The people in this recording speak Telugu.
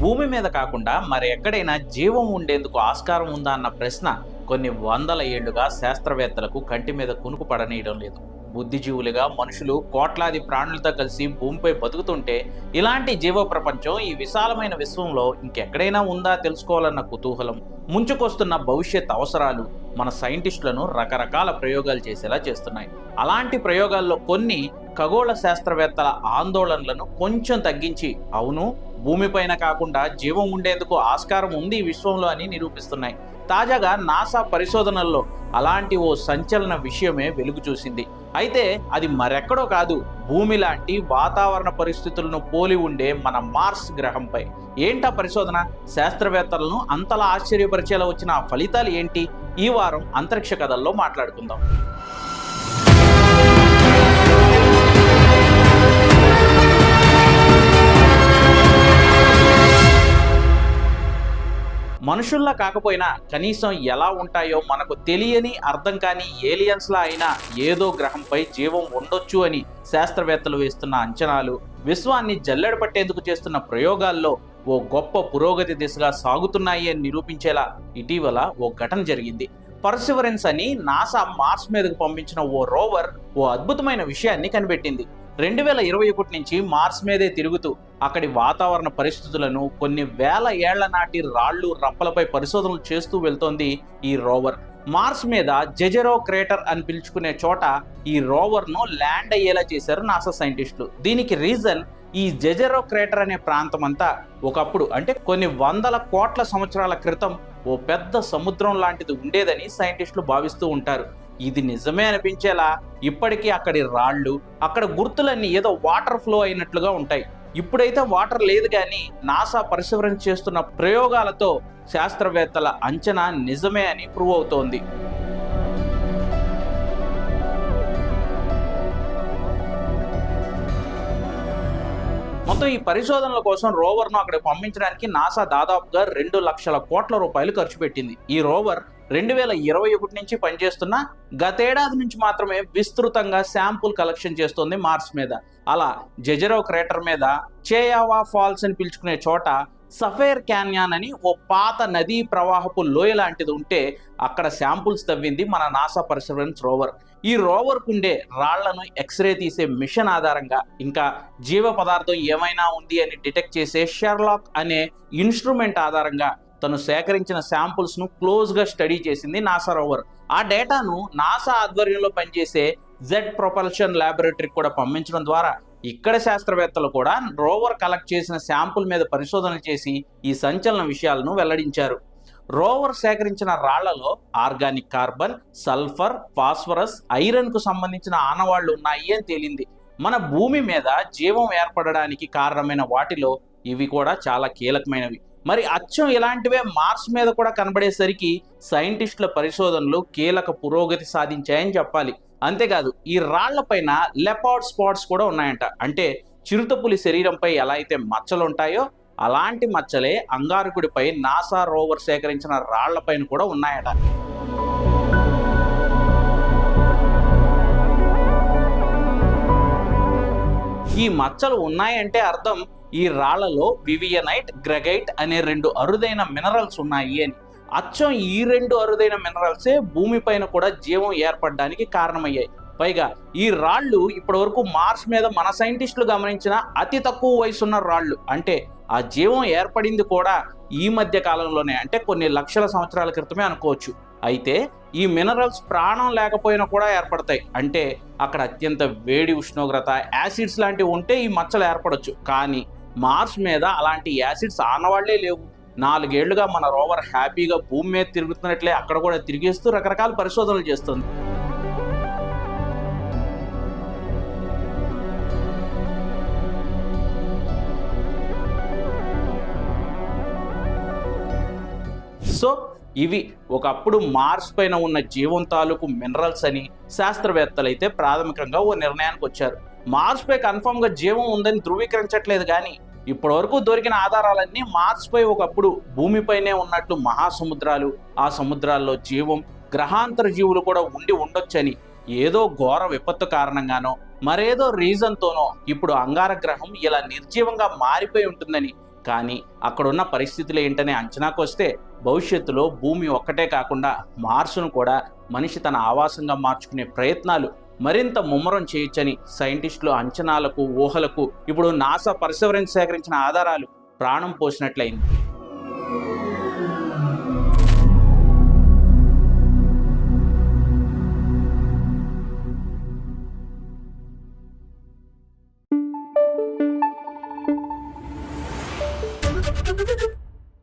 భూమి మీద కాకుండా మరి ఎక్కడైనా జీవం ఉండేందుకు ఆస్కారం ఉందా అన్న ప్రశ్న కొన్ని వందల ఏళ్ళుగా శాస్త్రవేత్తలకు కంటి మీద కునుకు పడనీయడం లేదు. బుద్ధిజీవులుగా మనుషులు కోట్లాది ప్రాణులతో కలిసి భూమిపై బతుకుతుంటే ఇలాంటి జీవ ప్రపంచం ఈ విశాలమైన విశ్వంలో ఇంకెక్కడైనా ఉందా తెలుసుకోవాలన్న కుతూహలం ముంచుకొస్తున్న భవిష్యత్ అవసరాలు మన సైంటిస్టులను రకరకాల ప్రయోగాలు చేసేలా చేస్తున్నాయి. అలాంటి ప్రయోగాల్లో కొన్ని ఖగోళ శాస్త్రవేత్తల ఆందోళనలను కొంచెం తగ్గించి అవును భూమిపైన కాకుండా జీవం ఉండేందుకు ఆస్కారం ఉంది ఈ విశ్వంలో అని నిరూపిస్తున్నాయి. తాజాగా నాసా పరిశోధనల్లో అలాంటి ఓ సంచలన విషయమే వెలుగు చూసింది. అయితే అది మరెక్కడో కాదు భూమి లాంటి వాతావరణ పరిస్థితులను పోలి ఉండే మన మార్స్ గ్రహంపై. ఏంటా పరిశోధన? శాస్త్రవేత్తలను అంతలా ఆశ్చర్యపరిచేలా వచ్చిన ఫలితాలు ఏంటి? ఈ వారం అంతరిక్ష కథల్లో మాట్లాడుకుందాం. మనుషుల్లా కాకపోయినా కనీసం ఎలా ఉంటాయో మనకు తెలియని అర్థం కాని ఏలియన్స్లా అయినా ఏదో గ్రహంపై జీవం ఉండొచ్చు అని శాస్త్రవేత్తలు వేస్తున్న అంచనాలు విశ్వాన్ని జల్లెడ పట్టేందుకు చేస్తున్న ప్రయోగాల్లో ఓ గొప్ప పురోగతి దిశగా సాగుతున్నాయి అని నిరూపించేలా ఇటీవల ఓ ఘటన జరిగింది. పర్సివరెన్స్ అని నాసా మార్స్ మీదకు పంపించిన ఓ రోవర్ ఓ అద్భుతమైన విషయాన్ని కనిపెట్టింది. రెండు వేల ఇరవై ఒకటి నుంచి మార్స్ మీదే తిరుగుతూ అక్కడి వాతావరణ పరిస్థితులను కొన్ని వేల ఏళ్ళ నాటి రాళ్ళు రప్పలపై పరిశోధనలు చేస్తూ వెళ్తోంది ఈ రోవర్. మార్స్ మీద జెజెరో క్రేటర్ అని పిలుచుకునే చోట ఈ రోవర్ను ల్యాండ్ అయ్యేలా చేశారు నాసా సైంటిస్టులు. దీనికి రీజన్ ఈ జెజెరో క్రేటర్ అనే ప్రాంతం అంతా ఒకప్పుడు అంటే కొన్ని వందల కోట్ల సంవత్సరాల క్రితం ఓ పెద్ద సముద్రం లాంటిది ఉండేదని సైంటిస్టులు భావిస్తూ ఉంటారు. ఇది నిజమే అనిపించేలా ఇప్పటికీ అక్కడి రాళ్ళు అక్కడ గుర్తులన్నీ ఏదో వాటర్ ఫ్లో అయినట్లుగా ఉంటాయి. ఇప్పుడైతే వాటర్ లేదు కానీ నాసా పరిశీలన చేస్తున్న ప్రయోగాలతో శాస్త్రవేత్తల అంచనా నిజమే అని ప్రూవ్ అవుతోంది. మొత్తం ఈ పరిశోధనల కోసం రోవర్ను అక్కడ పంపించడానికి నాసా దాదాపుగా రెండు లక్షల కోట్ల రూపాయలు ఖర్చు పెట్టింది. ఈ రోవర్ రెండు వేల ఇరవై ఒకటి నుంచి పనిచేస్తున్న గతేడాది నుంచి మాత్రమే విస్తృతంగా శాంపుల్ కలెక్షన్ చేస్తోంది మార్స్ మీద. అలా జెజరో క్రేటర్ మీద చేయావా ఫాల్స్ అని పిలుచుకునే చోట సఫేర్ క్యాన్యాన్ అని ఓ పాత నదీ ప్రవాహపు లోయ లాంటిది ఉంటే అక్కడ శాంపుల్స్ తవ్వింది మన నాసా పర్సర్వెన్స్ రోవర్. ఈ రోవర్కు ఉండే రాళ్ళను ఎక్స్రే తీసే మిషన్ ఆధారంగా ఇంకా జీవ పదార్థం ఏమైనా ఉంది అని డిటెక్ట్ చేసే షెర్లాక్ అనే ఇన్స్ట్రుమెంట్ ఆధారంగా తను సేకరించిన శాంపుల్స్ను క్లోజ్గా స్టడీ చేసింది నాసా రోవర్. ఆ డేటాను నాసా ఆధ్వర్యంలో పనిచేసే జెడ్ ప్రొపల్షన్ ల్యాబొరేటరీకి కూడా పంపించడం ద్వారా ఇక్కడ శాస్త్రవేత్తలు కూడా రోవర్ కలెక్ట్ చేసిన శాంపుల్ మీద పరిశోధనలు చేసి ఈ సంచలన విషయాలను వెల్లడించారు. రోవర్ సేకరించిన రాళ్ళలో ఆర్గానిక్ కార్బన్ సల్ఫర్ ఫాస్ఫరస్ ఐరన్కు సంబంధించిన ఆనవాళ్ళు ఉన్నాయి అని తేలింది. మన భూమి మీద జీవం ఏర్పడడానికి కారణమైన వాటిలో ఇవి కూడా చాలా కీలకమైనవి. మరి అచ్చం ఇలాంటివే మార్స్ మీద కూడా కనబడేసరికి సైంటిస్టుల పరిశోధనలు కీలక పురోగతి సాధించాయని చెప్పాలి. అంతేకాదు ఈ రాళ్ళపైన లెపార్డ్ స్పాట్స్ కూడా ఉన్నాయంట. అంటే చిరుతపులి శరీరంపై ఎలా అయితే మచ్చలు ఉంటాయో అలాంటి మచ్చలే అంగారకుడిపై నాసా రోవర్ సేకరించిన రాళ్ళపైన కూడా ఉన్నాయట. ఈ మచ్చలు ఉన్నాయంటే అర్థం ఈ రాళ్ళలో వివియనైట్ గ్రెగైట్ అనే రెండు అరుదైన మినరల్స్ ఉన్నాయి అని. అచ్చం ఈ రెండు అరుదైన మినరల్సే భూమిపైన కూడా జీవం ఏర్పడడానికి కారణమయ్యాయి. పైగా ఈ రాళ్ళు ఇప్పటివరకు మార్స్ మీద మన సైంటిస్టులు గమనించిన అతి తక్కువ వయసున్న రాళ్ళు. అంటే ఆ జీవం ఏర్పడింది కూడా ఈ మధ్య కాలంలోనే. అంటే కొన్ని లక్షల సంవత్సరాల క్రితమే అనుకోవచ్చు. అయితే ఈ మినరల్స్ ప్రాణం లేకపోయినా కూడా ఏర్పడతాయి. అంటే అక్కడ అత్యంత వేడి ఉష్ణోగ్రత యాసిడ్స్ లాంటివి ఉంటే ఈ మచ్చలు ఏర్పడవచ్చు కానీ మార్స్ మీద అలాంటి యాసిడ్స్ ఆనవాళ్ళే లేవు. నాలుగేళ్ళుగా మన రోవర్ హ్యాపీగా భూమి మీద తిరుగుతున్నట్లే అక్కడ కూడా తిరిగేస్తూ రకరకాల పరిశోధనలు చేస్తుంది. సో ఇవి ఒకప్పుడు మార్స్ పైన ఉన్న జీవం తాలూకు మినరల్స్ అని శాస్త్రవేత్తలు అయితే ప్రాథమికంగా ఓ నిర్ణయానికి వచ్చారు. మార్స్ పై కన్ఫర్మ్గా జీవం ఉందని ధృవీకరించట్లేదు కానీ ఇప్పటివరకు దొరికిన ఆధారాలన్నీ మార్స్పై ఒకప్పుడు భూమిపైనే ఉన్నట్లు మహాసముద్రాలు ఆ సముద్రాల్లో జీవం గ్రహాంతర జీవులు కూడా ఉండి ఉండొచ్చని ఏదో ఘోర విపత్తు కారణంగానో మరేదో రీజన్తోనో ఇప్పుడు అంగార గ్రహం ఇలా నిర్జీవంగా మారిపోయి ఉంటుందని. కానీ అక్కడున్న పరిస్థితులు ఏంటనే అంచనాకు వస్తే భవిష్యత్తులో భూమి ఒక్కటే కాకుండా మార్సును కూడా మనిషి తన ఆవాసంగా మార్చుకునే ప్రయత్నాలు మరింత ముమ్మరం చేయొచ్చని సైంటిస్టులు అంచనాలకు ఊహలకు ఇప్పుడు నాసా పరిశీలన సేకరించిన ఆధారాలు ప్రాణం పోసినట్లయింది.